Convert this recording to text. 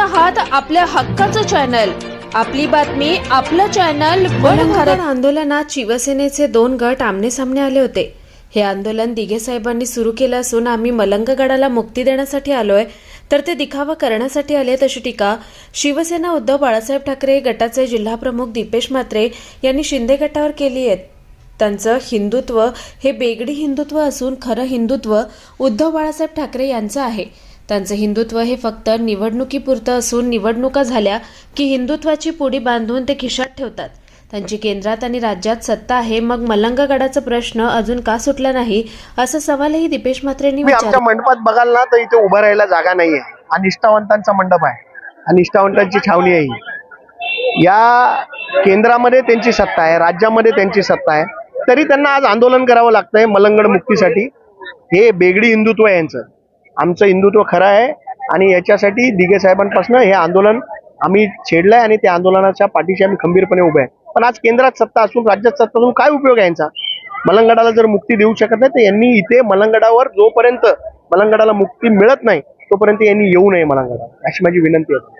आहात आपल्या हक्काचं चॅनल. आपली बातमी आपलं चॅनल भारत आंदोलनात शिवसेनेचे दोन गट आमने सामने आले होते. हे आंदोलन दिघे साहेबांनी सुरू केलं असून आम्ही मलंगगडाला मुक्ती देण्यासाठी आलोय. तर ते दिखावा करण्यासाठी आले अशी टीका शिवसेना उद्धव बाळासाहेब ठाकरे गटाचे जिल्हाप्रमुख दीपेश म्हात्रे यांनी शिंदे गटावर केली आहे त्यांचं हिंदुत्व हे बेगडी हिंदुत्व असून खरं हिंदुत्व उद्धव बाळासाहेब ठाकरे यांचं आहे. त्यांचं हिंदुत्व हे फक्त निवडणुकीपुरतं असून निवडणुका झाल्या की हिंदुत्वाची पुडी बांधून ते खिशात ठेवतात. त्यांची केंद्रात आणि राज्यात सत्ता आहे मग मलंगगडाचा प्रश्न अजून का सुटला नाही असा सवालही दीपेश म्हात्रेंनी आमच्या मंडपात बघाल ना तर इथे उभं राहायला जागा नाहीये. हा निष्ठावंतांचा मंडप आहे. हा निष्ठावंतांची छावणी आहे. या केंद्रामध्ये त्यांची सत्ता आहे राज्यामध्ये त्यांची सत्ता आहे. तरी त्यांना आज आंदोलन करावं लागतंय मलंगड मुक्तीसाठी. हे बेगडी हिंदुत्व आहे यांचं. आमचं हिंदुत्व खरं आहे आणि याच्यासाठी दिघे साहेबांपासून हे आंदोलन आम्ही छेडलंय आणि त्या आंदोलनाच्या पाठीशी आम्ही खंबीरपणे उभे आहे. पण आज केंद्रात सत्ता असून राज्यात सत्ता असून काय उपयोग आहे यांचा? मलंगडाला जर मुक्ती देऊ शकत नाही तर यांनी इथे मलंगडावर जोपर्यंत मलंगडाला मुक्ती मिळत नाही तोपर्यंत यांनी येऊ नये मलंगडावर अशी माझी विनंती आहे.